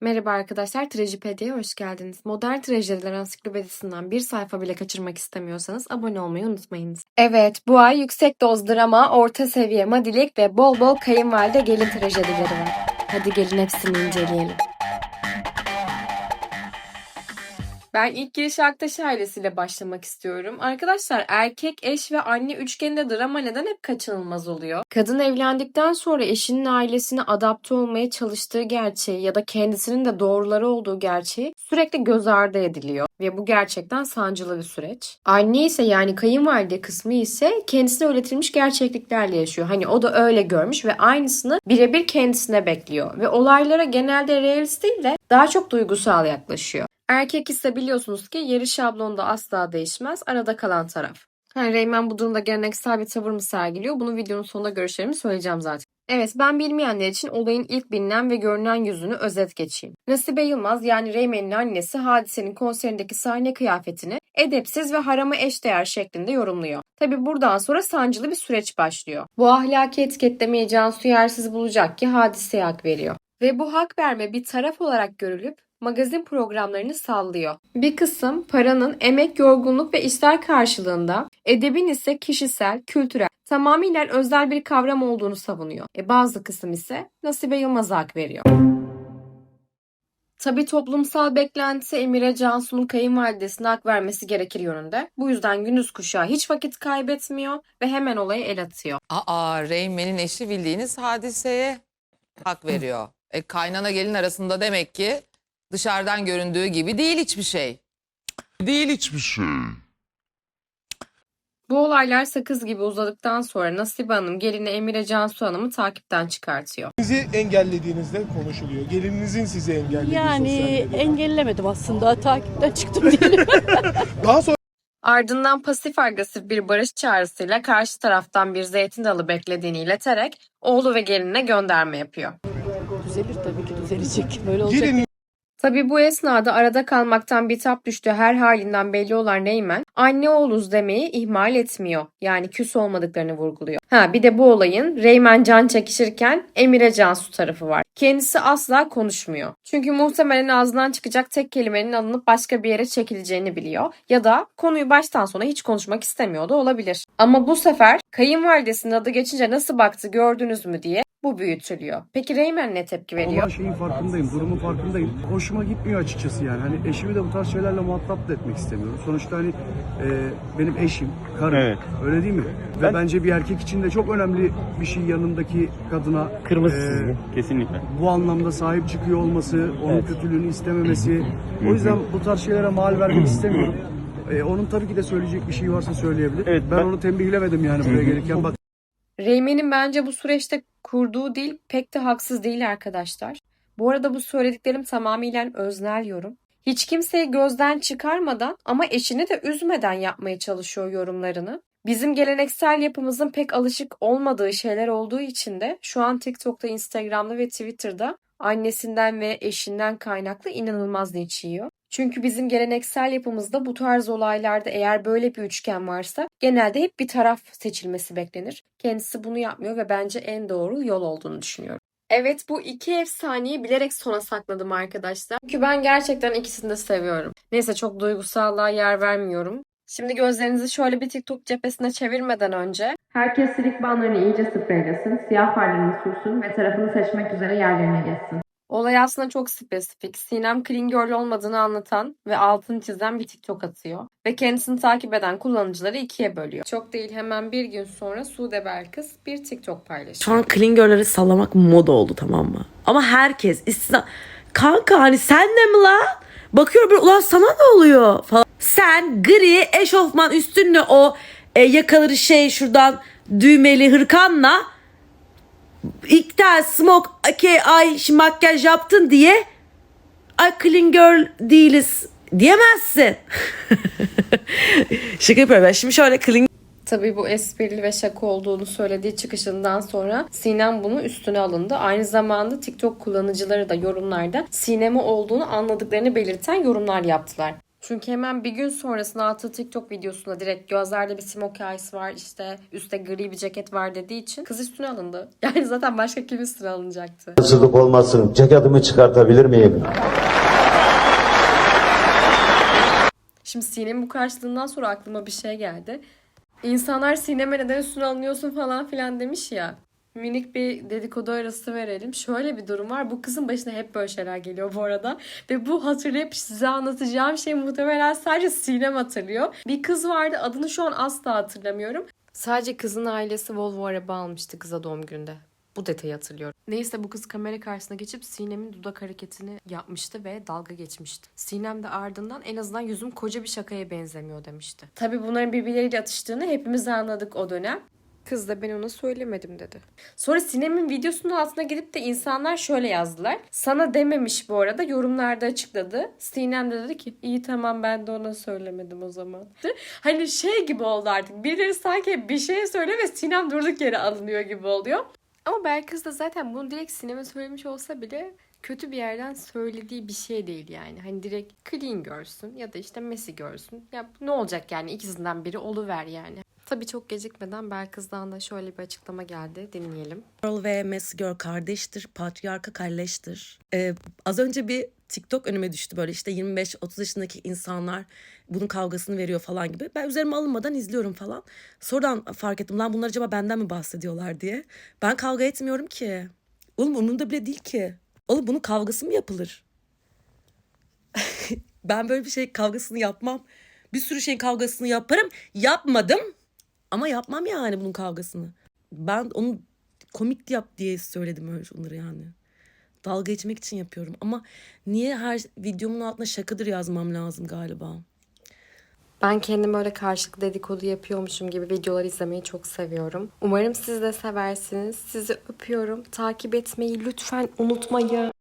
Merhaba arkadaşlar, Trajipedia'ya hoş geldiniz. Modern trajediler ansiklopedisinden bir sayfa bile kaçırmak istemiyorsanız abone olmayı unutmayınız. Evet, bu ay yüksek doz drama, orta seviye madilik ve bol bol kayınvalide gelin trajedileri var. Hadi gelin hepsini inceleyelim. Ben ilk giriş Aktaş ailesiyle başlamak istiyorum. Arkadaşlar erkek, eş ve anne üçgeninde drama neden hep kaçınılmaz oluyor? Kadın evlendikten sonra eşinin ailesine adapte olmaya çalıştığı gerçeği ya da kendisinin de doğruları olduğu gerçeği sürekli göz ardı ediliyor. Ve bu gerçekten sancılı bir süreç. Anne ise yani kayınvalide kısmı ise kendisine öğretilmiş gerçekliklerle yaşıyor. Hani o da öyle görmüş ve aynısını birebir kendisine bekliyor. Ve olaylara genelde realist değil de daha çok duygusal yaklaşıyor. Erkek ise biliyorsunuz ki yeri şablonda asla değişmez. Arada kalan taraf. Ha, Reymen bu durumda geleneksel bir tavır mı sergiliyor? Bunu videonun sonunda görüşlerimi söyleyeceğim zaten. Evet ben bilmeyenler için olayın ilk bilinen ve görünen yüzünü özet geçeyim. Nasibe Yılmaz yani Reymen'in annesi hadisenin konserindeki sahne kıyafetini edepsiz ve harama eşdeğer şeklinde yorumluyor. Tabi buradan sonra sancılı bir süreç başlıyor. Bu ahlaki etiketlemeyi Cansu yersiz bulacak ki hadiseye hak veriyor. Ve bu hak verme bir taraf olarak görülüp magazin programlarını sallıyor. Bir kısım paranın emek, yorgunluk ve işler karşılığında, edebin ise kişisel, kültürel, tamamıyla özel bir kavram olduğunu savunuyor. E bazı kısım ise Nasibe Yılmaz'a hak veriyor. Tabi toplumsal beklenti Emire Cansu'nun kayınvalidesine hak vermesi gerekir yönünde. Bu yüzden gündüz kuşağı hiç vakit kaybetmiyor ve hemen olaya el atıyor. Aa Reymen'in eşi bildiğiniz hadiseye hak veriyor. E, kaynana gelin arasında demek ki dışarıdan göründüğü gibi değil hiçbir şey. Değil hiçbir şey. Bu olaylar sakız gibi uzadıktan sonra Nasibe Hanım gelini Emire Cansu Hanım'ı takipten çıkartıyor. Sizi engellediğinizde konuşuluyor. Gelininizin sizi engellediği sosyal Yani medyada. engellemedim aslında. Takipten çıktım diyelim. Daha sonra Ardından pasif agresif bir barış çağrısıyla karşı taraftan bir zeytin dalı beklediğini ileterek oğlu ve gelinine gönderme yapıyor. Düzelir tabii ki düzelecek. Böyle olacak. Tabi bu esnada arada kalmaktan bitap düştüğü her halinden belli olan Reymen anne oğluz demeyi ihmal etmiyor. Yani küs olmadıklarını vurguluyor. Ha bir de bu olayın Reymen can çekişirken Emire Cansu tarafı var. Kendisi asla konuşmuyor. Çünkü muhtemelen ağzından çıkacak tek kelimenin alınıp başka bir yere çekileceğini biliyor. Ya da konuyu baştan sona hiç konuşmak istemiyor da olabilir. Ama bu sefer kayınvalidesinin adı geçince nasıl baktı gördünüz mü diye bu büyütülüyor. Peki Reymen ne tepki veriyor? Olan şeyin farkındayım, durumun farkındayım. Hoşuma gitmiyor açıkçası yani. Hani eşimi de bu tarz şeylerle muhatap da etmek istemiyorum. Sonuçta hani e, benim eşim, karım. Evet. Öyle değil mi? Ve Ben- bence bir erkek için de çok önemli bir şey yanındaki kadına Kırmızı e, çizgi kesinlikle. bu anlamda sahip çıkıyor olması, onun Evet. kötülüğünü istememesi. O yüzden bu tarz şeylere mal vermek istemiyorum. E, onun tabii ki de söyleyecek bir şey varsa söyleyebilir. Evet, ben, ben- onu tembihlemedim yani buraya gelirken. Bak Reymen'in bence bu süreçte kurduğu dil pek de haksız değil arkadaşlar. Bu arada bu söylediklerim tamamıyla öznel yorum. Hiç kimseyi gözden çıkarmadan ama eşini de üzmeden yapmaya çalışıyor yorumlarını. Bizim geleneksel yapımızın pek alışık olmadığı şeyler olduğu için de şu an TikTok'ta, Instagram'da ve Twitter'da annesinden ve eşinden kaynaklı inanılmaz linç yiyor. Çünkü bizim geleneksel yapımızda bu tarz olaylarda eğer böyle bir üçgen varsa genelde hep bir taraf seçilmesi beklenir. Kendisi bunu yapmıyor ve bence en doğru yol olduğunu düşünüyorum. Evet bu iki efsaneyi bilerek sona sakladım arkadaşlar. Çünkü ben gerçekten ikisini de seviyorum. Neyse çok duygusallığa yer vermiyorum. Şimdi gözlerinizi şöyle bir TikTok cephesine çevirmeden önce herkes silik banlarını iyice spreylesin, siyah farlarını sürsün ve tarafını seçmek üzere yerlerine geçsin. Olay aslında çok spesifik. Sinem clean girl olmadığını anlatan ve altını çizen bir TikTok atıyor. Ve kendisini takip eden kullanıcıları ikiye bölüyor. Çok değil hemen bir gün sonra Sude Belkıs bir TikTok paylaşıyor. Şu an clean girl'leri sallamak moda oldu tamam mı? Ama herkes istisna... Kanka hani sen de mi lan? Bakıyorum böyle ulan sana ne oluyor falan. Sen gri eşofman üstünle o e, yakaları şey şuradan düğmeli hırkanla ilk tane smoke okay, ay şimdi makyaj yaptın diye ay clean girl değiliz diyemezsin. Şaka yapıyorum ben şimdi şöyle clean Tabii bu esprili ve şaka olduğunu söylediği çıkışından sonra Sinem bunu üstüne alındı. Aynı zamanda TikTok kullanıcıları da yorumlarda Sinem'i olduğunu anladıklarını belirten yorumlar yaptılar. Çünkü hemen bir gün sonrasında attığı TikTok videosunda direkt gözlerde bir smoke eyes var işte üstte gri bir ceket var dediği için kız üstüne alındı. Yani zaten başka kim üstüne alınacaktı? Hırsızlık olmasın. Ceketimi çıkartabilir miyim? Şimdi Sinem'in bu karşılığından sonra aklıma bir şey geldi. İnsanlar Sinem'e neden üstüne alınıyorsun falan filan demiş ya. Minik bir dedikodu arası verelim. Şöyle bir durum var. Bu kızın başına hep böyle şeyler geliyor bu arada. Ve bu hatırlayıp size anlatacağım şey muhtemelen sadece Sinem hatırlıyor. Bir kız vardı adını şu an asla hatırlamıyorum. Sadece kızın ailesi Volvo araba almıştı kıza doğum gününde. Bu detayı hatırlıyorum. Neyse bu kız kamera karşısına geçip Sinem'in dudak hareketini yapmıştı ve dalga geçmişti. Sinem de ardından en azından yüzüm koca bir şakaya benzemiyor demişti. Tabii bunların birbirleriyle atıştığını hepimiz anladık o dönem. Kız da ben ona söylemedim dedi. Sonra Sinem'in videosunun altına gidip de insanlar şöyle yazdılar. Sana dememiş bu arada yorumlarda açıkladı. Sinem de dedi ki iyi tamam ben de ona söylemedim o zaman. Hani şey gibi oldu artık. Birileri sanki bir şey söyle ve Sinem durduk yere alınıyor gibi oluyor. Ama Belkıs da zaten bunu direkt sinema söylemiş olsa bile kötü bir yerden söylediği bir şey değil yani. Hani direkt clean görsün ya da işte Messi görsün. Ya ne olacak yani ikisinden biri oluver yani. Tabii çok gecikmeden Belkıs'dan da şöyle bir açıklama geldi. Dinleyelim. Girl ve Messi Girl kardeştir, patriarka kalleştir. Ee, az önce bir TikTok önüme düştü böyle işte 25-30 yaşındaki insanlar bunun kavgasını veriyor falan gibi. Ben üzerime alınmadan izliyorum falan. Sonradan fark ettim lan bunlar acaba benden mi bahsediyorlar diye. Ben kavga etmiyorum ki. Oğlum umurumda bile değil ki. Oğlum bunun kavgası mı yapılır? ben böyle bir şey kavgasını yapmam. Bir sürü şeyin kavgasını yaparım. Yapmadım. Ama yapmam yani bunun kavgasını. Ben onu komik yap diye söyledim öyle onları yani. Dalga geçmek için yapıyorum ama niye her videomun altına şakadır yazmam lazım galiba? Ben kendim böyle karşılıklı dedikodu yapıyormuşum gibi videolar izlemeyi çok seviyorum. Umarım siz de seversiniz. Sizi öpüyorum. Takip etmeyi lütfen unutmayın.